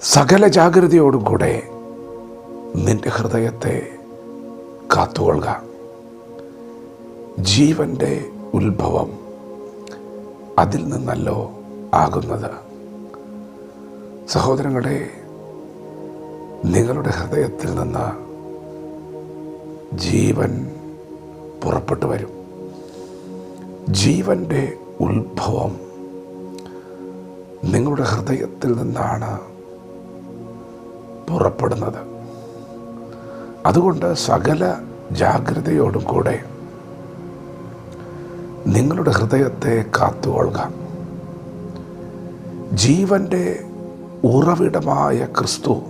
സകല ജാഗ്രതയോടും കൂടെ നിന്റെ ഹൃദയത്തെ കാത്തുകൊള്ളുക. ജീവന്റെ ഉത്ഭവം അതിൽ നിന്നല്ലോ ആകുന്നത്. സഹോദരങ്ങളെ നിങ്ങളുടെ ഹൃദയത്തിൽ നിന്ന് ജീവൻ പുറപ്പെട്ടു വരും. ജീവന്റെ ഉത്ഭവം നിങ്ങളുടെ ഹൃദയത്തിൽ നിന്നാണ് പുറപ്പെടുന്നത്. അതുകൊണ്ട് സകല ജാഗ്രതയോടും കൂടെ നിങ്ങളുടെ ഹൃദയത്തെ കാത്തുകൊള്ളുക. ജീവന്റെ ഉറവിടമായ ക്രിസ്തു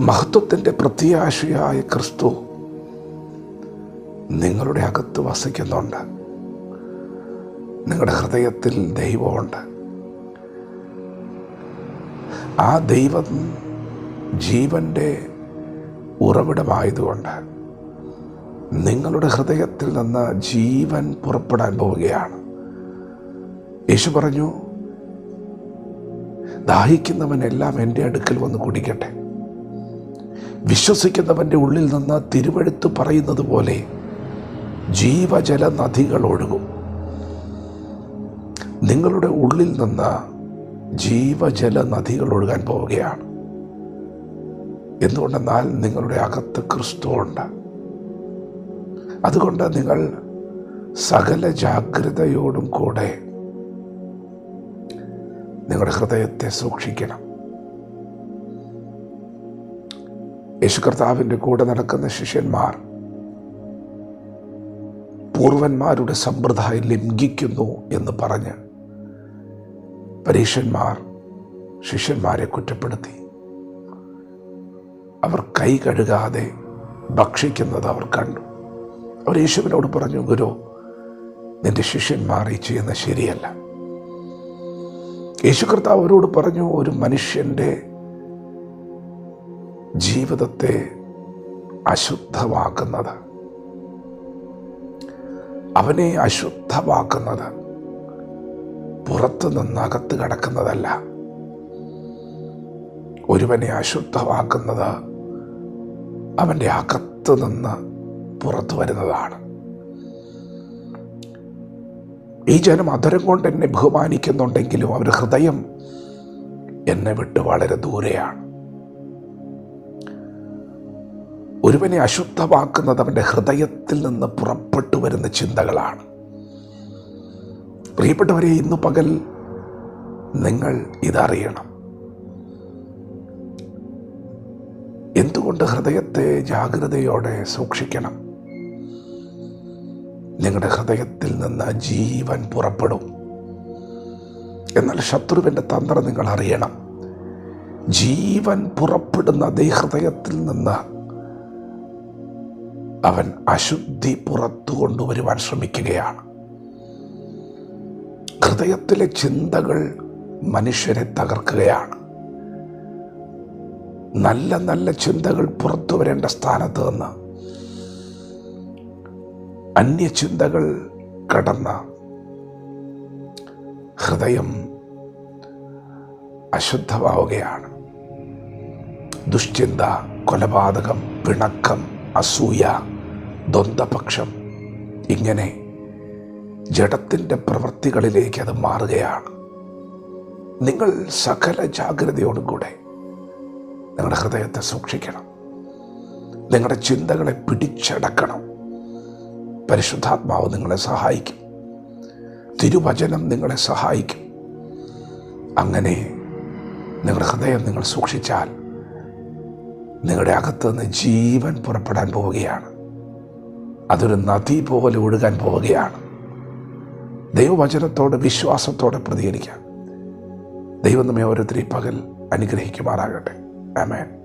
മഹത്വത്തിന്റെ പ്രത്യാശയായ ക്രിസ്തു നിങ്ങളുടെ അകത്ത് വസിക്കുന്നുണ്ട്. നിങ്ങളുടെ ഹൃദയത്തിൽ ദൈവമുണ്ട്. ആ ദൈവം ജീവന്റെ ഉറവിടമായതുകൊണ്ട് നിങ്ങളുടെ ഹൃദയത്തിൽ നിന്ന് ജീവൻ പുറപ്പെടാൻ പോവുകയാണ്. യേശു പറഞ്ഞു ദാഹിക്കുന്നവനെല്ലാം എന്റെ അടുക്കൽ വന്ന് കുടിക്കട്ടെ. വിശ്വസിക്കുന്നവന്റെ ഉള്ളിൽ നിന്ന് തിരുവഴുത്ത് പറയുന്നത് പോലെ ജീവജല നദികൾ ഒഴുകും നിങ്ങളുടെ ഉള്ളിൽ നിന്ന് ജീവജല നദികൾ ഒഴുകാൻ പോവുകയാണ്. എന്തുകൊണ്ടെന്നാൽ നിങ്ങളുടെ അകത്ത് ക്രിസ്തുവുണ്ട്. അതുകൊണ്ട് നിങ്ങൾ സകല ജാഗ്രതയോടും കൂടെ നിങ്ങളുടെ ഹൃദയത്തെ സൂക്ഷിക്കണം. യേശു കർത്താവിന്റെ കൂടെ നടക്കുന്ന ശിഷ്യന്മാർ പൂർവന്മാരുടെ സമ്പ്രദായം ലംഘിക്കുന്നു എന്ന് പറഞ്ഞ് പരീക്ഷന്മാർ ശിഷ്യന്മാരെ കുറ്റപ്പെടുത്തി. അവർ കൈ കഴുകാതെ ഭക്ഷിക്കുന്നത് അവർ കണ്ടു. അവർ യേശുവിനോട് പറഞ്ഞു ഗുരു നിന്റെ ശിഷ്യന്മാർ ഈ ചെയ്യുന്ന ശരിയല്ല. യേശു കർത്താവ് അവരോട് പറഞ്ഞു ഒരു മനുഷ്യന്റെ ജീവിതത്തെ അശുദ്ധമാക്കുന്നത് അവനെ അശുദ്ധമാക്കുന്നത് പുറത്തു നിന്ന് അകത്ത് കടക്കുന്നതല്ല. ഒരുവനെ അശുദ്ധമാക്കുന്നത് അവന്റെ അകത്ത് നിന്ന് പുറത്തു വരുന്നതാണ്. ഈ ജനം അധരം കൊണ്ട് എന്നെ ബഹുമാനിക്കുന്നുണ്ടെങ്കിലും അവർ ഹൃദയം എന്നെ വിട്ട് വളരെ ദൂരെയാണ്. ഒരുവനെ അശുദ്ധമാക്കുന്നത് അവന്റെ ഹൃദയത്തിൽ നിന്ന് പുറപ്പെട്ടു വരുന്ന ചിന്തകളാണ്. പ്രിയപ്പെട്ടവരെ ഇന്നു പകൽ നിങ്ങൾ ഇതറിയണം. എന്തുകൊണ്ട് ഹൃദയത്തെ ജാഗ്രതയോടെ സൂക്ഷിക്കണം? നിങ്ങളുടെ ഹൃദയത്തിൽ നിന്ന് ജീവൻ പുറപ്പെടും. എന്നാൽ ശത്രുവിന്റെ തന്ത്രം നിങ്ങൾ അറിയണം. ജീവൻ പുറപ്പെടുന്ന അതേ ഹൃദയത്തിൽ നിന്ന് അവൻ അശുദ്ധി പുറത്തു കൊണ്ടുവരുവാൻ ശ്രമിക്കുകയാണ്. ഹൃദയത്തിലെ ചിന്തകൾ മനുഷ്യരെ തകർക്കുകയാണ്. നല്ല നല്ല ചിന്തകൾ പുറത്തു വരേണ്ട സ്ഥാനത്ത് നിന്ന് അന്യചിന്തകൾ കടന്ന ഹൃദയം അശുദ്ധമാവുകയാണ്. ദുശ്ചിന്ത കൊലപാതകം പിണക്കം അസൂയ ദ്വന്ദ്പക്ഷം ഇങ്ങനെ ജഡത്തിന്റെ പ്രവൃത്തികളിലേക്ക് അത് മാറുകയാണ്. നിങ്ങൾ സകല ജാഗ്രതയോടും കൂടെ നിങ്ങളുടെ ഹൃദയത്തെ സൂക്ഷിക്കണം. നിങ്ങളുടെ ചിന്തകളെ പിടിച്ചടക്കണം. പരിശുദ്ധാത്മാവ് നിങ്ങളെ സഹായിക്കും. തിരുവചനം നിങ്ങളെ സഹായിക്കും. അങ്ങനെ നിങ്ങളുടെ ഹൃദയം നിങ്ങൾ സൂക്ഷിച്ചാൽ നിങ്ങളുടെ അകത്ത് നിന്ന് ജീവൻ പുറപ്പെടാൻ പോവുകയാണ്. അതൊരു നദി പോലെ ഒഴുകാൻ പോവുകയാണ്. ദൈവവചനത്തോട് വിശ്വാസത്തോടെ പ്രതികരിക്കാം. ദൈവം നമ്മെ ഓരോരുത്തരെയും പകൽ അനുഗ്രഹിക്കുമാറാകട്ടെ. Amen.